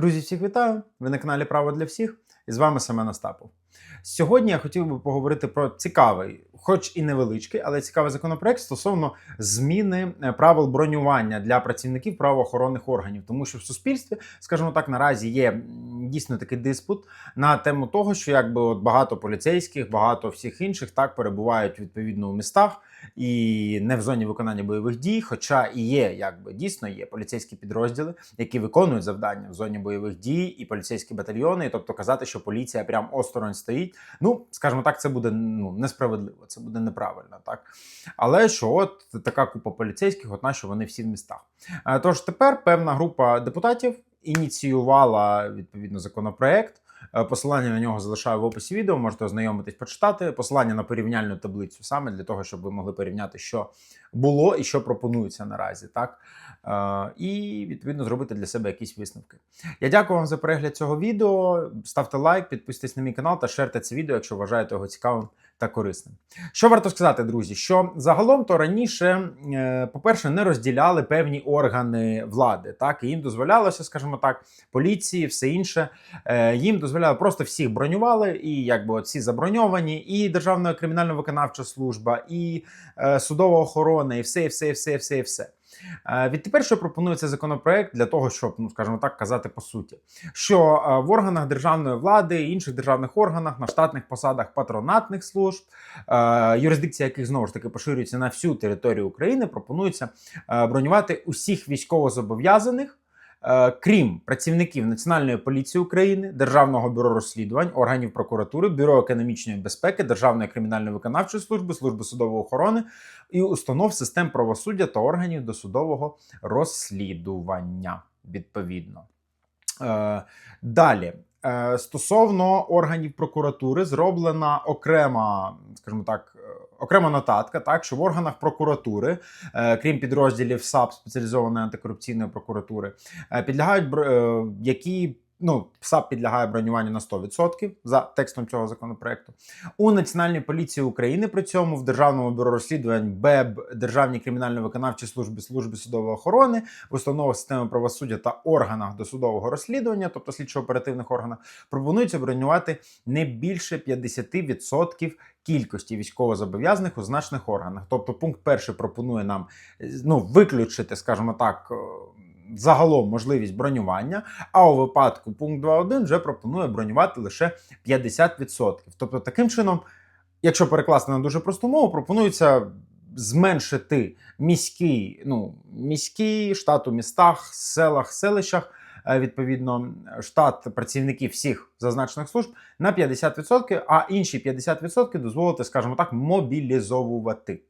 Друзі, всіх вітаю! Ви на каналі Право для всіх і з вами Семен Остапов. Сьогодні я хотів би поговорити про цікавий, хоч і невеличкий, але цікавий законопроект стосовно зміни е, правил бронювання для працівників правоохоронних органів, тому що в суспільстві, скажімо так, наразі є дійсно такий диспут на тему того, що якби от багато поліцейських, багато всіх інших так перебувають відповідно у містах і не в зоні виконання бойових дій. Хоча і є, якби дійсно є поліцейські підрозділи, які виконують завдання в зоні бойових дій, і поліцейські батальйони. Тобто казати, що поліція прям осторонь стоїть. Ну скажімо так, це буде ну несправедливо, це буде неправильно, так але що от така купа поліцейських, от що вони всі в містах. Е, Тож тепер певна група депутатів ініціювала відповідно законопроект. Е, Посилання на нього залишаю в описі відео. Можете ознайомитись, почитати. Посилання на порівняльну таблицю саме для того, щоб ви могли порівняти, що було і що пропонується наразі, так Е, і відповідно зробити для себе якісь висновки. Я дякую вам за перегляд цього відео. Ставте лайк, підписуйтесь на мій канал та шерте це відео, якщо вважаєте його цікавим та корисним. Що варто сказати, друзі? Що загалом то раніше, е, по-перше, не розділяли певні органи влади, так і їм дозволялося, скажімо так, поліції, все інше. Е, Їм дозволяли просто всіх бронювали, і якби всі заброньовані, і Державна кримінально-виконавча служба, і е, судова охорона, і все, і все, і все, і все, і все. Е, Відтепер, що пропонується законопроект для того, щоб, ну скажімо так, казати по суті, що е, в органах державної влади інших державних органах на штатних посадах патронатних служб, е, юрисдикція яких знову ж таки поширюється на всю територію України, пропонується бронювати усіх військовозобов'язаних. Е, Крім працівників Національної поліції України, Державного бюро розслідувань, органів прокуратури, бюро економічної безпеки, Державної кримінально-виконавчої служби, служби судової охорони і установ систем правосуддя та органів досудового розслідування. Відповідно. Е, далі. Е, Стосовно органів прокуратури зроблена окрема, скажімо так, е, окрема нотатка, так що в органах прокуратури, е, крім підрозділів САП спеціалізованої антикорупційної прокуратури, підлягають які. Ну, САП підлягає бронюванню на 100% за текстом цього законопроекту. У Національній поліції України при цьому в Державному бюро розслідувань БЕБ, Державній кримінально-виконавчій службі, службі судової охорони, в установах системи правосуддя та органах досудового розслідування, тобто слідчо-оперативних органах, пропонується бронювати не більше 50% кількості військовозобов'язаних у значних органах. Тобто, пункт перший пропонує нам е, ну, виключити, скажімо так. Загалом можливість бронювання, а у випадку пункт 2.1 вже пропонує бронювати лише 50%. Тобто, таким чином, якщо перекласти на дуже просту мову, пропонується зменшити міський, ну, міський штат у містах, селах, селищах, е, відповідно, штат працівників всіх зазначених служб на 50%, а інші 50% дозволити, скажімо так, мобілізовувати.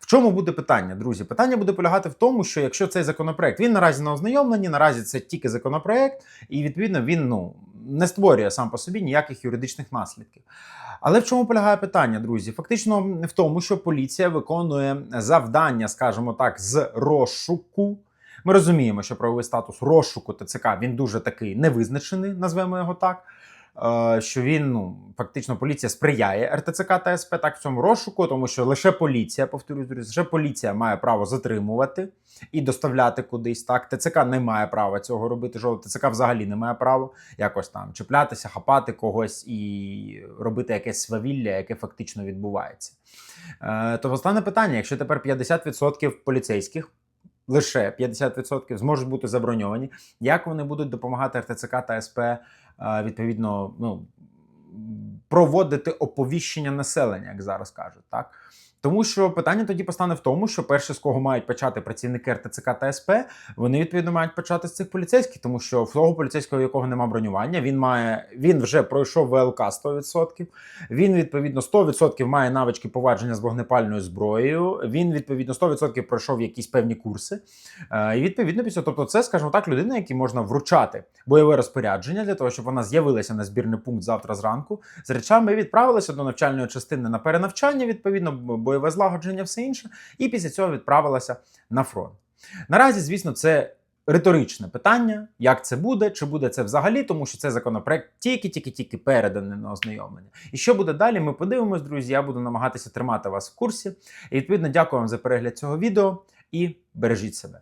В чому буде питання, друзі? Питання буде полягати в тому, що якщо цей законопроект він наразі на ознайомленні, наразі це тільки законопроект, і відповідно він ну не створює сам по собі ніяких юридичних наслідків. Але в чому полягає питання, друзі? Фактично в тому, що поліція виконує завдання, скажімо так, з розшуку. Ми розуміємо, що правовий статус розшуку ТЦК він дуже такий невизначений, назвемо його так. Е, Що він ну фактично поліція сприяє РТЦК та СП так в цьому розшуку, тому що лише поліція, повторюсь, друзі, лише поліція має право затримувати і доставляти кудись. Так ТЦК не має права цього робити. Жодного ТЦК взагалі не має права якось там чіплятися, хапати когось і робити якесь свавілля, яке фактично відбувається. Е, То стане питання: якщо тепер 50% поліцейських. Лише 50% зможуть бути заброньовані. Як вони будуть допомагати РТЦК та СП е, відповідно ну, проводити оповіщення населення, як зараз кажуть, так? Тому що питання тоді постане в тому, що перше, з кого мають почати працівники РТЦК та СП, вони відповідно мають почати з цих поліцейських, тому що в того поліцейського, якого немає бронювання, він має він вже пройшов ВЛК 100%, Він відповідно 100% має навички повадження з вогнепальною зброєю. Він відповідно 100% пройшов якісь певні курси. Е, І відповідно після, тобто, це, скажімо так, людина, якій можна вручати бойове розпорядження для того, щоб вона з'явилася на збірний пункт завтра зранку з речами відправилася до навчальної частини на перенавчання, відповідно, бойове злагодження, все інше, і після цього відправилася на фронт. Наразі, звісно, це. Риторичне питання, як це буде, чи буде це взагалі, тому що це законопроект тільки-тільки-тільки переданий на ознайомлення. І що буде далі? Ми подивимось, друзі. Я буду намагатися тримати вас в курсі. І відповідно дякую вам за перегляд цього відео і бережіть себе.